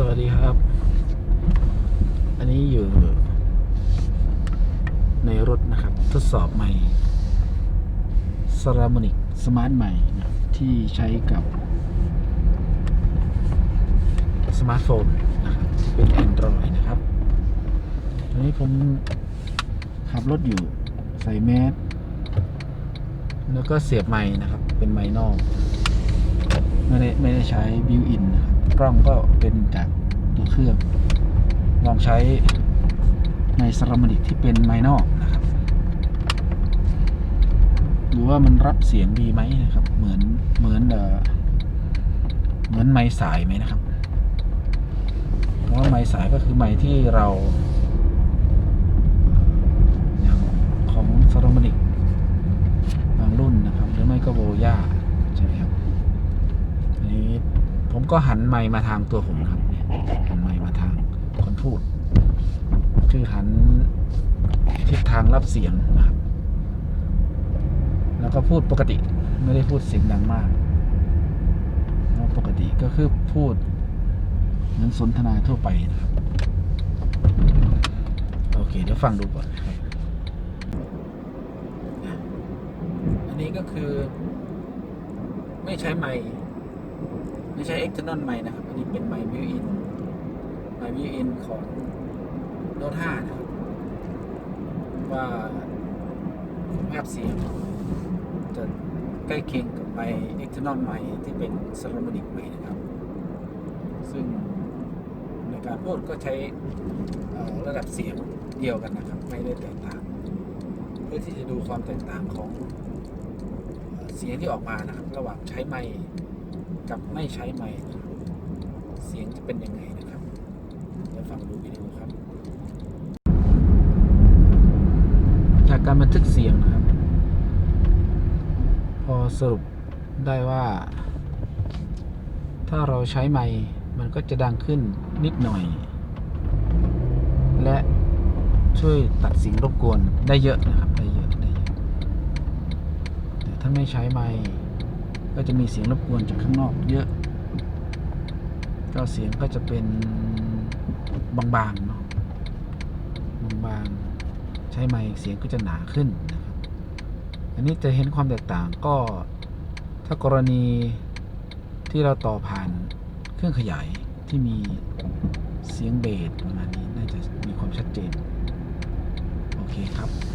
สวัสดีครับ อันนี้อยู่ ในรถนะครับ ทดสอบใหม่ s r a m o n i c Smart ใหม่นะที่ใช้กับ สมาร์ทโฟนนะครับที่เป็น Android นะครับตอนนี้ผมขับรถอยู่ใส่แมสแล้วก็เสียบไม้นะครับ เป็นไม้นอก ไม่ได้ไม่ได้ใช้บิวอินนะครับ กล้องก็เป็นจากตัวเครื่อง ลองใช้ในสรามนิกที่เป็นไมนอกนะครับ ดูว่ามันรับเสียงดีไหมนะครับ เหมือนเหมือนเออเหมือนไม้สายไหมนะครับ เพราะว่าไม้สายก็คือไม้ที่เราอย่างของสรามนิกบางรุ่นนะครับ หรือไม่ก็โบย่าใช่ไหมครับ ผมก็หันไมค์มาทางตัวผมครับหันไมค์มาทางคนพูด คือหันทิศทางรับเสียงนะครับ แล้วก็พูดปกติไม่ได้พูดเสียงดังมากปกติก็คือพูดเหมือนสนทนาทั่วไปนะครับ โอเคเดี๋ยวฟังดูก่อนอันนี้ก็คือ ไม่ใช้ไมค์ ไม่ใช่ external ไมค์นะครับ อันนี้เป็นไมค์บิวอินไมค์บิวอินของโน้ต5นะครับ ว่าภาพเสียงจะใกล้เคียงกับไมค์ external ไมค์ที่เป็น ceramic ไมค์นะครับ ซึ่งในการพูดก็ใช้ระดับเสียงเดียวกันนะครับ ไม่ได้แตกต่าง เพื่อที่จะดูความแตกต่างของเอ่อเสียงที่ออกมานะครับ ระหว่างใช้ไมค์ กับไม่ใช้ไมค์เสียงจะเป็นยังไงนะครับ เดี๋ยวฟังดูวิดีโอครับ จากการบันทึกเสียงนะครับ พอสรุปได้ว่า ถ้าเราใช้ไมค์มันก็จะดังขึ้นนิดหน่อย และช่วยตัดเสียงรบกวนได้เยอะนะครับ ได้เยอะ ได้เยอะแต่ถ้าไม่ใช้ไมค์ ก็จะมีเสียงรบกวนจากข้างนอกเยอะ ก็เสียงก็จะเป็นบางๆเนาะบางๆใช้ไมค์เสียงก็จะหนาขึ้นนะครับอันนี้จะเห็นความแตกต่างก็ถ้ากรณีที่เราต่อผ่านเครื่องขยายที่มีเสียงเบสประมาณนี้น่าจะมีความชัดเจน โอเคครับ